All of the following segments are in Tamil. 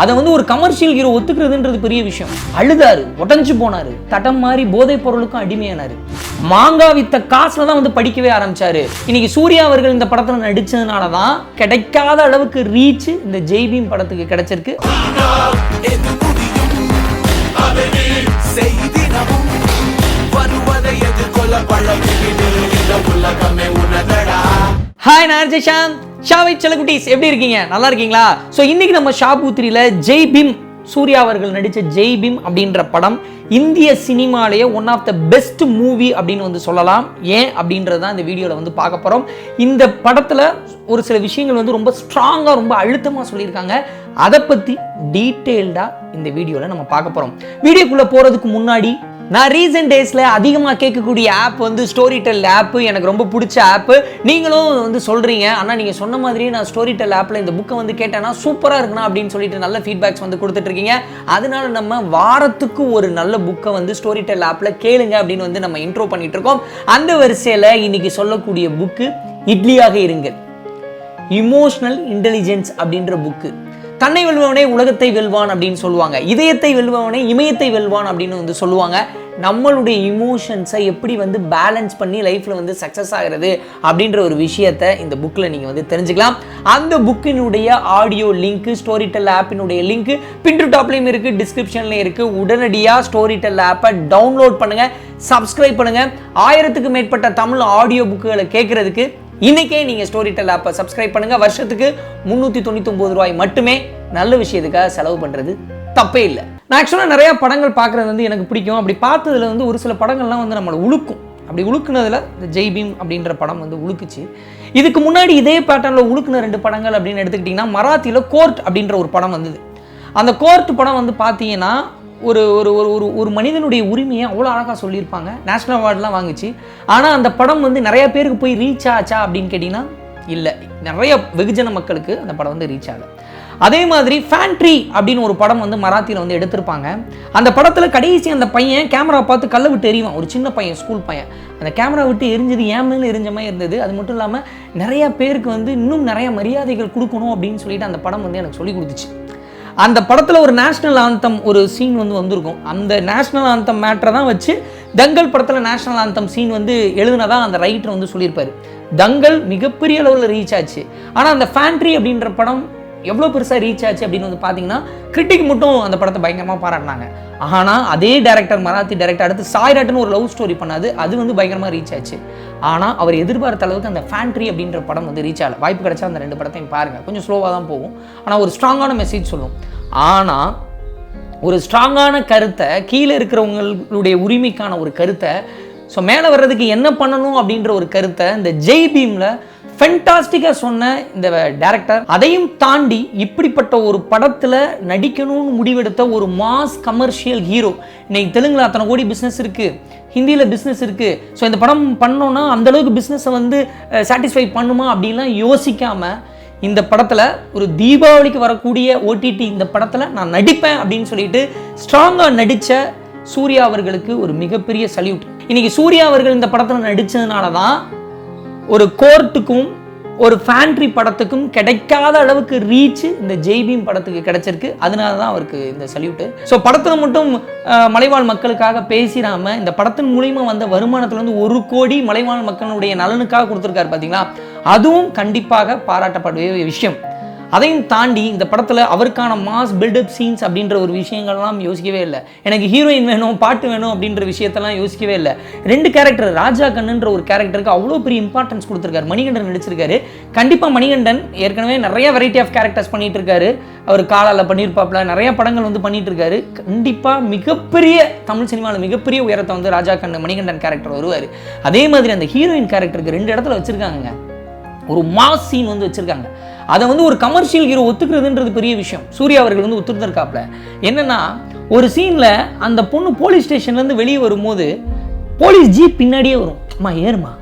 அதை வந்து ஒரு கமர்ஷியல் ஹீரோ ஒத்துக்கிறதுன்றது பெரிய விஷயம். அழுதாரு உடஞ்சு போனாரு தடம் மாதிரி போதைப் பொருளுக்கும் அடிமையானாரு. மாங்கா வித்த காசுல தான் வந்து படிக்கவே ஆரம்பிச்சாரு. இன்னைக்கு சூர்யா அவர்கள் இந்த படத்துல நடிச்சதுனால தான் கிடைக்காத அளவுக்கு ரீச் இந்த ஜெய்பீம் படத்துக்கு கிடைச்சிருக்கு. ஹாய் நான் ஜெய்சாந்த். ஷாவை செலகுட்டீஸ் எப்படி இருக்கீங்க? நல்லா இருக்கீங்களா? ஸோ இன்னைக்கு நம்ம ஷாபூத்திரியில் ஜெய் பீம் சூர்யா அவர்கள் நடித்த ஜெய் பீம் அப்படின்ற படம் இந்திய சினிமாலேயே one of the best movie அப்படின்னு வந்து சொல்லலாம். ஏன் அப்படின்றது தான் இந்த வீடியோவில் வந்து பார்க்க போகிறோம் இந்த படத்தில் ஒரு சில விஷயங்கள் வந்து ரொம்ப ஸ்ட்ராங்காக ரொம்ப அழுத்தமாக சொல்லியிருக்காங்க. அதை பற்றி டீட்டெயில்டாக இந்த வீடியோவில் நம்ம பார்க்க போகிறோம் வீடியோக்குள்ளே போகிறதுக்கு முன்னாடி நான் ரீசெண்ட் டேஸில் அதிகமாக கேட்கக்கூடிய ஆப் வந்து ஸ்டோரி டெல் ஆப்பு எனக்கு ரொம்ப பிடிச்ச ஆப்பு நீங்களும் வந்து சொல்கிறீங்க ஆனால் நீங்கள் சொன்ன மாதிரியே நான் ஸ்டோரி டெல் ஆப்பில் இந்த புக்கை வந்து கேட்டேன்னா சூப்பராக இருக்குண்ணா அப்படின்னு சொல்லிட்டு நல்ல ஃபீட்பேக்ஸ் வந்து கொடுத்துட்ருக்கீங்க. அதனால நம்ம வாரத்துக்கு ஒரு நல்ல புக்கை வந்து ஸ்டோரி டெல் ஆப்பில் கேளுங்க அப்படின்னு வந்து நம்ம இன்ட்ரோ பண்ணிகிட்ருக்கோம் இருக்கோம் அந்த வரிசையில் இன்றைக்கி சொல்லக்கூடிய புக்கு இட்லியாக இருங்கள். இமோஷ்னல் இன்டெலிஜென்ஸ் அப்படின்ற புக்கு தன்னை வெல்பவனே உலகத்தை வெல்வான் அப்படின்னு சொல்லுவாங்க. இதயத்தை வெல்பவனே இமயத்தை வெல்வான் அப்படின்னு வந்து சொல்லுவாங்க. நம்மளுடைய இமோஷன்ஸை எப்படி வந்து பேலன்ஸ் பண்ணி லைஃப்பில் வந்து சக்ஸஸ் ஆகிறது அப்படின்ற ஒரு விஷயத்தை இந்த புக்கில் நீங்கள் வந்து தெரிஞ்சுக்கலாம். அந்த புக்கினுடைய ஆடியோ லிங்க்கு ஸ்டோரி டெல் ஆப்பினுடைய லிங்க்கு பின்ட்ரு டாப்லேயும் இருக்குது டிஸ்கிரிப்ஷன்லேயும் இருக்குது உடனடியாக ஸ்டோரி டெல் ஆப்பை டவுன்லோட் பண்ணுங்கள் சப்ஸ்கிரைப் பண்ணுங்கள் ஆயிரத்துக்கு மேற்பட்ட தமிழ் ஆடியோ புக்குகளை கேட்குறதுக்கு இன்றைக்கே நீங்கள் ஸ்டோரி டெல் ஆப்பை சப்ஸ்கிரைப் பண்ணுங்கள் வருஷத்துக்கு முந்நூற்றி தொண்ணூத்தொம்பது ரூபாய் மட்டுமே நல்ல விஷயத்துக்காக செலவு பண்ணுறது தப்பே இல்லை. நான் ஆக்சுவலாக நிறையா படங்கள் பார்க்குறது வந்து எனக்கு பிடிக்கும். அப்படி பார்த்ததுல வந்து ஒரு சில படங்கள்லாம் வந்து நம்மளை உழுக்கும். அப்படி உழுக்குனதுல இந்த ஜெய் பீம் அப்படின்ற படம் வந்து உழுக்குச்சு. இதுக்கு முன்னாடி இதே பேட்டர்னில் உழுக்குன ரெண்டு படங்கள் அப்படின்னு எடுத்துக்கிட்டிங்கன்னா மராத்தியில் கோர்ட் அப்படின்ற ஒரு படம் வந்தது. அந்த கோர்ட் படம் வந்து பார்த்தீங்கன்னா ஒரு ஒரு ஒரு ஒரு ஒரு மனிதனுடைய உரிமையை அவ்வளோ அழகாக சொல்லியிருப்பாங்க. நேஷ்னல் அவார்ட்லாம் வாங்குச்சு. ஆனால் அந்த படம் வந்து நிறையா பேருக்கு போய் ரீச் ஆச்சா அப்படின்னு கேட்டிங்கன்னா இல்லை. நிறைய வெகுஜன மக்களுக்கு அந்த படம் வந்து ரீச் ஆகலை. அதே மாதிரி ஃபேண்ட்ரி அப்படின்னு ஒரு படம் வந்து மராத்தியில் வந்து எடுத்திருப்பாங்க. அந்த படத்தில் கடைசி அந்த பையன் கேமரா பார்த்து கல்லை விட்டு எறிவான். ஒரு சின்ன பையன் ஸ்கூல் பையன். அந்த கேமரா விட்டு எரிஞ்சது ஏன் மேலே எரிஞ்ச மாதிரி இருந்தது. அது மட்டும் இல்லாமல் நிறையா பேருக்கு வந்து இன்னும் நிறையா மரியாதைகள் கொடுக்கணும் அப்படின்னு சொல்லிட்டு அந்த படம் வந்து எனக்கு சொல்லி கொடுத்துச்சு. அந்த படத்தில் ஒரு நேஷ்னல் ஆந்தம் ஒரு சீன் வந்து வந்திருக்கும். அந்த நேஷ்னல் ஆந்தம் மேட்டரை தான் வச்சு தங்கல் படத்தில் நேஷ்னல் ஆந்தம் சீன் வந்து எழுதுனதா அந்த ரைட்டர் வந்து சொல்லியிருப்பார். தங்கல் மிகப்பெரிய அளவில் ரீச் ஆச்சு. ஆனால் அந்த ஃபேண்ட்ரி அப்படின்ற படம் எவ்வளோ பெருசாக ரீச் ஆச்சு அப்படின்னு வந்து பார்த்தீங்கன்னா கிரிட்டிக் மட்டும் அந்த படத்தை பயங்கரமாக பாராட்டினாங்க. ஆனால் அதே டேரக்டர் மராத்தி டேரக்டர் அடுத்து சாய்ராட்டுன்னு ஒரு லவ் ஸ்டோரி பண்ணாது அது வந்து பயங்கரமாக ரீச் ஆச்சு. ஆனால் அவர் எதிர்பார்த்த அளவுக்கு அந்த ஃபேண்ட்ரி அப்படின்ற படம் வந்து ரீச் ஆகலை. வாய்ப்பு கிடைச்சா அந்த ரெண்டு படத்தையும் பாருங்கள் கொஞ்சம் ஸ்லோவாக தான் போகும். ஆனால் ஒரு ஸ்ட்ராங்கான மெசேஜ் சொல்லும். ஆனால் ஒரு ஸ்ட்ராங்கான கருத்தை கீழே இருக்கிறவங்களுடைய உரிமைக்கான ஒரு கருத்தை ஸோ மேலே வர்றதுக்கு என்ன பண்ணணும் அப்படின்ற ஒரு கருத்தை இந்த ஜெய் பீமில் ஃபென்டாஸ்டிக்காக சொன்ன இந்த டேரக்டர் அதையும் தாண்டி இப்படிப்பட்ட ஒரு படத்தில் நடிக்கணும்னு முடிவெடுத்த ஒரு மாஸ் கமர்ஷியல் ஹீரோ இன்னைக்கு தெலுங்கில் அத்தனை கோடி பிஸ்னஸ் இருக்குது ஹிந்தியில் பிஸ்னஸ் இருக்குது ஸோ இந்த படம் பண்ணோன்னா அந்த அளவுக்கு பிஸ்னஸை வந்து சாட்டிஸ்ஃபை பண்ணுமா அப்படின்லாம் யோசிக்காமல் இந்த படத்தில் ஒரு தீபாவளிக்கு வரக்கூடிய ஓடிடி இந்த படத்தில் நான் நடிப்பேன் அப்படின்னு சொல்லிட்டு ஸ்ட்ராங்காக நடித்த சூர்யா அவர்களுக்கு ஒரு மிகப்பெரிய சல்யூட் இன்னைக்கு சூர்யா அவர்கள் இந்த படத்தில் நடித்ததுனால தான் ஒரு கோர்ட்டுக்கும் ஒரு ஃபேண்ட்ரி படத்துக்கும் கிடைக்காத அளவுக்கு ரீச் இந்த ஜெய்பீம் படத்துக்கு கிடைச்சிருக்கு. அதனால தான் அவருக்கு இந்த சல்யூட்டு ஸோ படத்தில் மட்டும் மலைவாழ் மக்களுக்காக பேசிடாமல் இந்த படத்தின் மூலியமா வந்த வருமானத்துலேருந்து ஒரு கோடி மலைவாழ் மக்களுடைய நலனுக்காக கொடுத்துருக்காரு பார்த்தீங்களா அதுவும் கண்டிப்பாக பாராட்டப்படவே விஷயம். அதையும் தாண்டி இந்த படத்தில் அவருக்கான மாஸ் பில்டப் சீன்ஸ் அப்படின்ற ஒரு விஷயங்கள்லாம் யோசிக்கவே இல்லை. எனக்கு ஹீரோயின் வேணும் பாட்டு வேணும் அப்படின்ற விஷயத்தெல்லாம் யோசிக்கவே இல்லை. ரெண்டு கேரக்டர் ராஜா கண்ணுன்ற ஒரு கேரக்டருக்கு அவ்வளோ பெரிய இம்பார்ட்டன்ஸ் கொடுத்துருக்காரு. மணிகண்டன் நடிச்சிருக்காரு. கண்டிப்பாக மணிகண்டன் ஏற்கனவே நிறைய வெரைட்டி ஆஃப் கேரக்டர்ஸ் பண்ணிட்டு இருக்காரு அவர் காலால் பண்ணியிருப்பாப்ல நிறைய படங்கள் வந்து பண்ணிட்டு இருக்காரு கண்டிப்பாக மிகப்பெரிய தமிழ் சினிமாவில் மிகப்பெரிய உயரத்தை வந்து ராஜா கண்ணு மணிகண்டன் கேரக்டர் வருவார். அதே மாதிரி அந்த ஹீரோயின் கேரக்டருக்கு ரெண்டு இடத்துல வச்சுருக்காங்க ஒரு மாஸ் சீன் வந்து வச்சிருக்காங்க. அதை வந்து ஒரு கமர்ஷியல் ஹீரோ ஒத்துக்கிறதுன்றது பெரிய விஷயம். சூர்யா அவர்கள் வந்து ஒத்துருந்துருக்காப்ல என்னன்னா ஒரு சீனில் அந்த பொண்ணு போலீஸ் ஸ்டேஷன்லேருந்து வெளியே வரும்போது போலீஸ் ஜீப் பின்னாடியே வரும். அம்மா ஏறுமா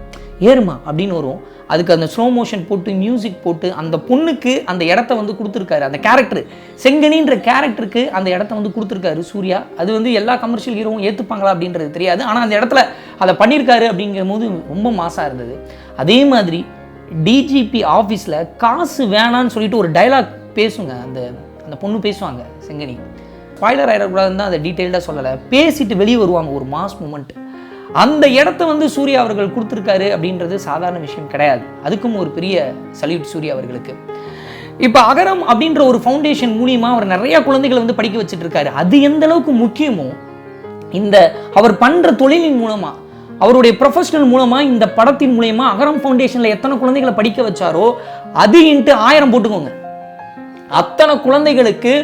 ஏறுமா அப்படின்னு வரும். அதுக்கு அந்த ஸ்லோ மோஷன் போட்டு மியூசிக் போட்டு அந்த பொண்ணுக்கு அந்த இடத்த வந்து கொடுத்துருக்காரு. அந்த கேரக்டர் செங்கனின்ற கேரக்டருக்கு அந்த இடத்த வந்து கொடுத்துருக்காரு சூர்யா. அது வந்து எல்லா கமர்ஷியல் ஹீரோவும் ஏற்றுப்பாங்களா அப்படின்றது தெரியாது. ஆனால் அந்த இடத்துல அதை பண்ணியிருக்காரு அப்படிங்கும் போது ரொம்ப மாசாக இருந்தது. அதே மாதிரி டிஜிபி ஆஃபீஸில் காசு வேணான்னு சொல்லிட்டு ஒரு டைலாக் பேசுங்க. அந்த அந்த பொண்ணு பேசுவாங்க செங்கனி. ஸ்பாய்லர் ஆகிடக்கூடாதுன்னு தான் அதை டீட்டெயில்டாக சொல்லலை. பேசிட்டு வெளியே வருவாங்க ஒரு மாஸ் மூமெண்ட் அந்த இடத்த வந்து சூர்யா அவர்கள் கொடுத்துருக்காரு அப்படின்றது சாதாரண விஷயம் கிடையாது. அதுக்கும் ஒரு பெரிய சல்யூட் சூர்யா அவர்களுக்கு. இப்போ அகரம் அப்படின்ற ஒரு ஃபவுண்டேஷன் மூலியமாக அவர் நிறைய குழந்தைகளை வந்து படிக்க வச்சுட்டு இருக்காரு. அது எந்த அளவுக்கு முக்கியமோ இந்த அவர் பண்ணுற தொழிலின் மூலமாக அவருடைய ப்ரொஃபஷனல் மூலமாக இந்த படத்தின் மூலயமா அகரம் ஃபவுண்டேஷனில் எத்தனை குழந்தைகளை படிக்க வச்சாரோ அது இன்ட்டு ஆயிரம் போட்டுக்கோங்க. அத்தனை குழந்தைகளுக்கு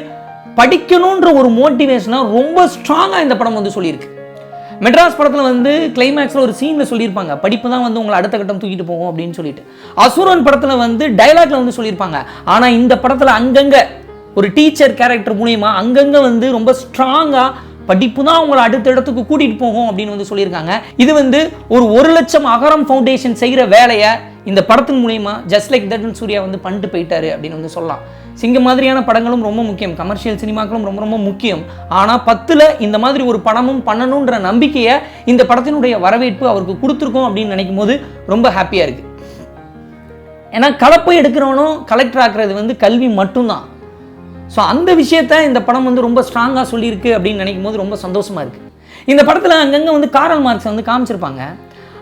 படிக்கணுன்ற ஒரு மோட்டிவேஷனாக ரொம்ப ஸ்ட்ராங்காக இந்த படம் வந்து சொல்லியிருக்கு. மெட்ராஸ் படத்தில் வந்து கிளைமேக்ஸில் ஒரு சீனில் சொல்லியிருப்பாங்க. படிப்பு தான் வந்து உங்களை அடுத்த கட்டம் தூக்கிட்டு போகும் அப்படின்னு சொல்லிட்டு. அசுரன் படத்தில் வந்து டைலாக்ல வந்து சொல்லியிருப்பாங்க. ஆனால் இந்த படத்தில் அங்கங்கே ஒரு டீச்சர் கேரக்டர் மூலியமாக அங்கங்கே வந்து ரொம்ப ஸ்ட்ராங்காக படிப்பு தான் உங்களை அடுத்த இடத்துக்கு கூட்டிட்டு போகும் அப்படின்னு வந்து சொல்லியிருக்காங்க. இது வந்து ஒரு ஒரு லட்சம் அகரம் ஃபவுண்டேஷன் செய்கிற வேலையை இந்த படத்தின் மூலியமா ஜஸ்ட் லைக் தட் சூர்யா வந்து பண்ணிட்டு போயிட்டாரு அப்படின்னு வந்து சொல்லலாம். சிங்க மாதிரியான படங்களும் ரொம்ப முக்கியம். கமர்ஷியல் சினிமாக்களும் ரொம்ப ரொம்ப முக்கியம். ஆனால் பத்தில் இந்த மாதிரி ஒரு படமும் பண்ணணுன்ற நம்பிக்கையை இந்த படத்தினுடைய வரவேற்பு அவருக்கு கொடுத்துருக்கோம் அப்படின்னு நினைக்கும் போது ரொம்ப ஹாப்பியாக இருக்கு. ஏன்னா கலப்பை எடுக்கிறவனும் கலெக்டர் ஆக்குறது வந்து கல்வி மட்டும்தான். ஸோ அந்த விஷயத்த இந்த படம் வந்து ரொம்ப ஸ்ட்ராங்காக சொல்லியிருக்கு அப்படின்னு நினைக்கும் போது ரொம்ப சந்தோஷமாக இருக்குது இந்த படத்தில் அங்கங்கே வந்து காரல் மார்க்ஸ் வந்து காமிச்சிருப்பாங்க.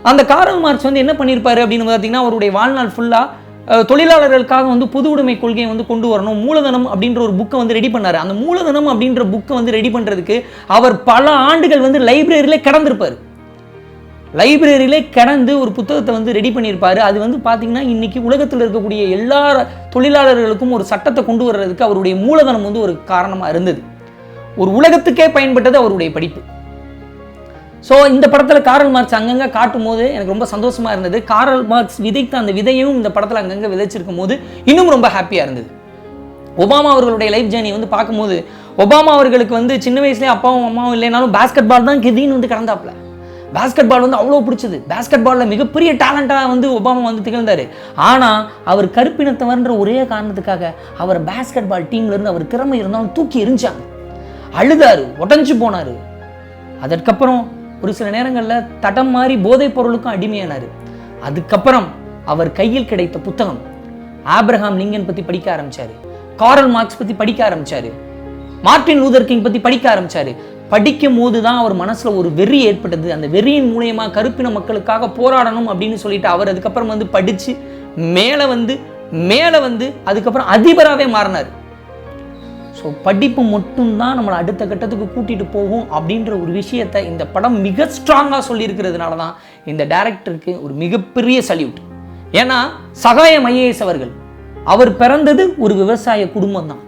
அந்த காரல் மார்க்ஸ் வந்து என்ன பண்ணியிருப்பாரு அப்படின்னு பார்த்தீங்கன்னா அவருடைய வாழ்நாள் ஃபுல்லாக தொழிலாளர்களுக்காக வந்து பொது உடைமை கொள்கையை வந்து கொண்டு வரணும் மூலதனம் அப்படின்ற ஒரு புக்கை வந்து ரெடி பண்ணார். அந்த மூலதனம் அப்படின்ற புக்கை வந்து ரெடி பண்ணுறதுக்கு அவர் பல ஆண்டுகள் வந்து லைப்ரரியிலே கடந்திருப்பார். லைப்ரரியிலே கடந்து ஒரு புத்தகத்தை வந்து ரெடி பண்ணியிருப்பார். அது வந்து பார்த்தீங்கன்னா இன்னைக்கு உலகத்தில் இருக்கக்கூடிய எல்லா தொழிலாளர்களுக்கும் ஒரு சட்டத்தை கொண்டு வர்றதுக்கு அவருடைய மூலதனம் வந்து ஒரு காரணமாக இருந்தது. ஒரு உலகத்துக்கே பயன்பட்டது அவருடைய படிப்பு. ஸோ இந்த படத்தில் காரல் மார்க்ஸ் அங்கங்கே காட்டும் போது எனக்கு ரொம்ப சந்தோஷமாக இருந்தது. காரல் மார்க்ஸ் விதைத்த அந்த விதையும் இந்த படத்தில் அங்கங்கே விதைச்சிருக்கும் போது இன்னும் ரொம்ப ஹாப்பியாக இருந்தது. ஒபாமா அவர்களுடைய லைஃப் ஜேர்னி வந்து பார்க்கும்போது ஒபாமா அவர்களுக்கு வந்து சின்ன வயசுலேயே அப்பாவும் அம்மாவும் இல்லைனாலும் பாஸ்கெட் பால் தான் கிதின்னு வந்து கடந்தாப்புல. பேஸ்கெட் பால் வந்து அவ்வளோ பிடிச்சது. பேஸ்கெட் பாலில் மிகப்பெரிய டேலண்ட்டாக வந்து ஒபாமா வந்து திகழ்ந்தார். ஆனால் அவர் கருப்பினத்தவர்ன்ற ஒரே காரணத்துக்காக அவர் பேஸ்கெட் பால் டீம்லேருந்து அவர் திறமை இருந்தாலும் தூக்கி எரிஞ்சாங்க அழுதாரு உடஞ்சு போனார். அதற்கப்புறம் ஒரு சில நேரங்களில் தடம் மாறி போதைப் பொருளுக்கும் அடிமையானார். அதுக்கப்புறம் அவர் கையில் கிடைத்த புத்தகம் ஆப்ரஹாம் லிங்கன் பற்றி படிக்க ஆரம்பிச்சாரு. காரல் மார்க்ஸ் பற்றி படிக்க ஆரம்பிச்சாரு. மார்ட்டின் லூதர் கிங் பற்றி படிக்க ஆரம்பிச்சாரு. படிக்கும் போது தான் அவர் மனசில் ஒரு வெறி ஏற்பட்டது. அந்த வெறியின் மூலயமா கருப்பின மக்களுக்காக போராடணும் அப்படின்னு சொல்லிட்டு அவர் அதுக்கப்புறம் வந்து படித்து மேலே வந்து மேலே வந்து அதுக்கப்புறம் அதிபராகவே மாறினார். ஸோ படிப்பு மட்டும்தான் நம்மளை அடுத்த கட்டத்துக்கு கூட்டிகிட்டு போகும் அப்படின்ற ஒரு விஷயத்தை இந்த படம் மிக ஸ்ட்ராங்காக சொல்லியிருக்கிறதுனால தான் இந்த டேரக்டருக்கு ஒரு மிகப்பெரிய சல்யூட் ஏன்னா சகாயம் ஐஏஎஸ் அவர்கள் அவர் பிறந்தது ஒரு விவசாய குடும்பம் தான்.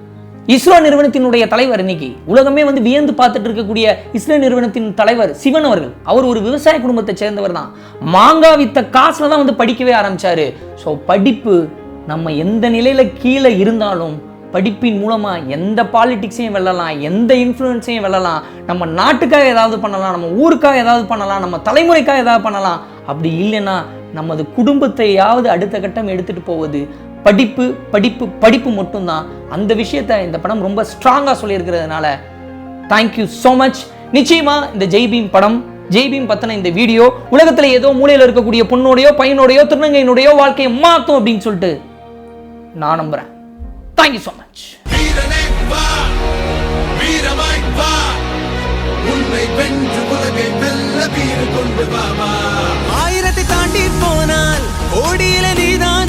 இஸ்ரோ நிறுவனத்தினுடைய தலைவர் இன்னைக்கு. உலகமே வந்து வியந்து பார்த்துட்டு இருக்கக்கூடிய இஸ்ரோ நிறுவனத்தின் தலைவர் சிவன் அவர்கள். அவர் ஒரு விவசாய குடும்பத்தை சேர்ந்தவர் தான். மாங்காய் வித்த காசுல தான் வந்து படிக்கவே ஆரம்பிச்சாரு. ஸோ படிப்பு நம்ம எந்த நிலையில கீழே இருந்தாலும் படிப்பின் மூலமா எந்த பாலிடிக்ஸையும் வெல்லலாம் எந்த இன்ஃப்ளூயன்ஸையும் வெல்லலாம் நம்ம நாட்டுக்காக ஏதாவது பண்ணலாம் நம்ம ஊருக்காக ஏதாவது பண்ணலாம் நம்ம தலைமுறைக்காக ஏதாவது பண்ணலாம். அப்படி இல்லைன்னா நமது குடும்பத்தையாவது அடுத்த கட்டம் எடுத்துட்டு போவது படிப்பு படிப்பு படிப்பு மட்டும்தான். அந்த விஷயத்தை இந்த படம் ரொம்ப ஸ்ட்ராங்காக சொல்லியிருக்கிறதுனால தேங்க்யூ ஸோ மச் நிச்சயமா இந்த ஜெய்பீம் படம் ஜெய்பீம் பத்தின இந்த வீடியோ உலகத்துல ஏதோ மூலையில் இருக்கக்கூடிய பொண்ணோடையோ பையனோடையோ திருநங்கையினுடையோ வாழ்க்கையை மாற்றும் அப்படின்னு சொல்லிட்டு நான் நம்புறேன். தேங்க்யூ ஸோ மச் ஆயிரத்தை தாண்டி போனால் ஓடியில நீதான்